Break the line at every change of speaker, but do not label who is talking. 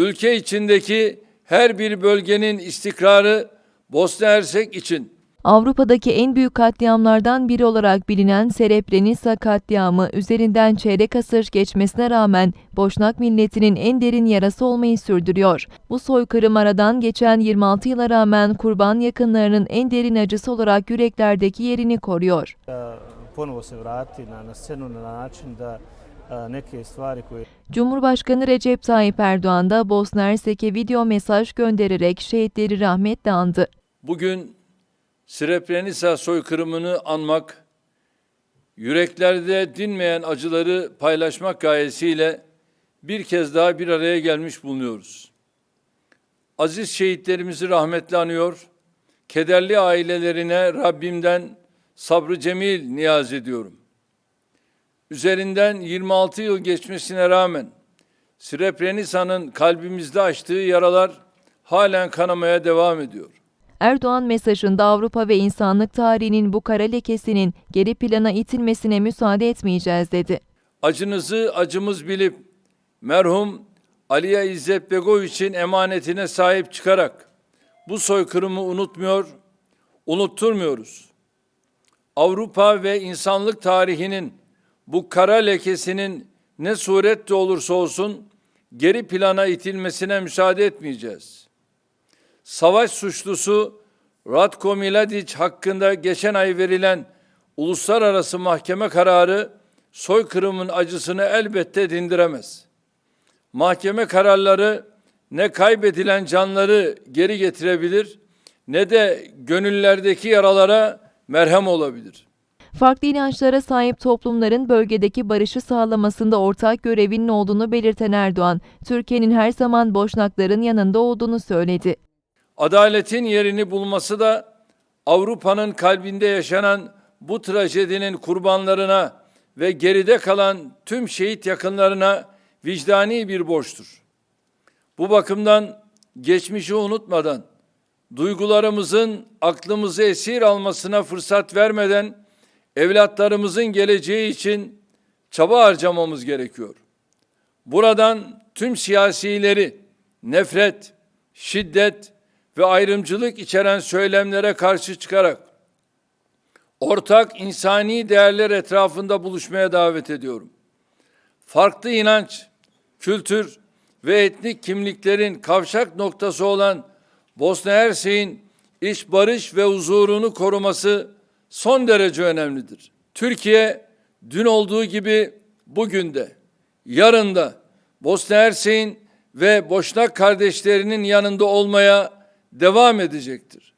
ülke içindeki her bir bölgenin istikrarı Bosna Hersek için
Avrupa'daki en büyük katliamlardan biri olarak bilinen Srebrenica katliamı üzerinden çeyrek asır geçmesine rağmen Boşnak milletinin en derin yarası olmayı sürdürüyor. Bu soykırım aradan geçen 26 yıla rağmen kurban yakınlarının en derin acısı olarak yüreklerdeki yerini koruyor.
da ponovo se vrati na, na scenu na način da a, neke stvari koje
Cumhurbaşkanı Recep Tayyip Erdoğan da Bosna Hersek'e video mesaj göndererek şehitleri rahmetle andı.
bugün Srebrenica soykırımını anmak, yüreklerde dinmeyen acıları paylaşmak gayesiyle bir kez daha bir araya gelmiş bulunuyoruz. Aziz şehitlerimizi rahmetle anıyor, kederli ailelerine Rabbimden sabrı cemil niyaz ediyorum. Üzerinden 26 yıl geçmesine rağmen Srebrenica'nın kalbimizde açtığı yaralar halen kanamaya devam ediyor.
Erdoğan mesajında Avrupa ve insanlık tarihinin bu kara lekesinin geri plana itilmesine müsaade etmeyeceğiz dedi.
acınızı acımız bilip merhum Aliye İzzet Begoviç'in emanetine sahip çıkarak bu soykırımı unutmuyor, unutturmuyoruz. Avrupa ve insanlık tarihinin bu kara lekesinin ne surette olursa olsun geri plana itilmesine müsaade etmeyeceğiz. Savaş suçlusu Ratko Mladic hakkında geçen ay verilen uluslararası mahkeme kararı soykırımın acısını elbette dindiremez. Mahkeme kararları ne kaybedilen canları geri getirebilir ne de gönüllerdeki yaralara merhem olabilir.
Farklı inançlara sahip toplumların bölgedeki barışı sağlamasında ortak görevinin olduğunu belirten Erdoğan, Türkiye'nin her zaman Boşnakların yanında olduğunu söyledi.
Adaletin yerini bulması da Avrupa'nın kalbinde yaşanan bu trajedinin kurbanlarına ve geride kalan tüm şehit yakınlarına vicdani bir borçtur. Bu bakımdan geçmişi unutmadan, duygularımızın aklımızı esir almasına fırsat vermeden evlatlarımızın geleceği için çaba harcamamız gerekiyor. Buradan tüm siyasileri nefret, şiddet ve ayrımcılık içeren söylemlere karşı çıkarak ortak insani değerler etrafında buluşmaya davet ediyorum. Farklı inanç, kültür ve etnik kimliklerin kavşak noktası olan Bosna Hersek'in iç barış ve huzurunu koruması son derece önemlidir. Türkiye dün olduğu gibi bugün de, yarın da Bosna Hersek'in ve Boşnak kardeşlerinin yanında olmaya devam edecektir.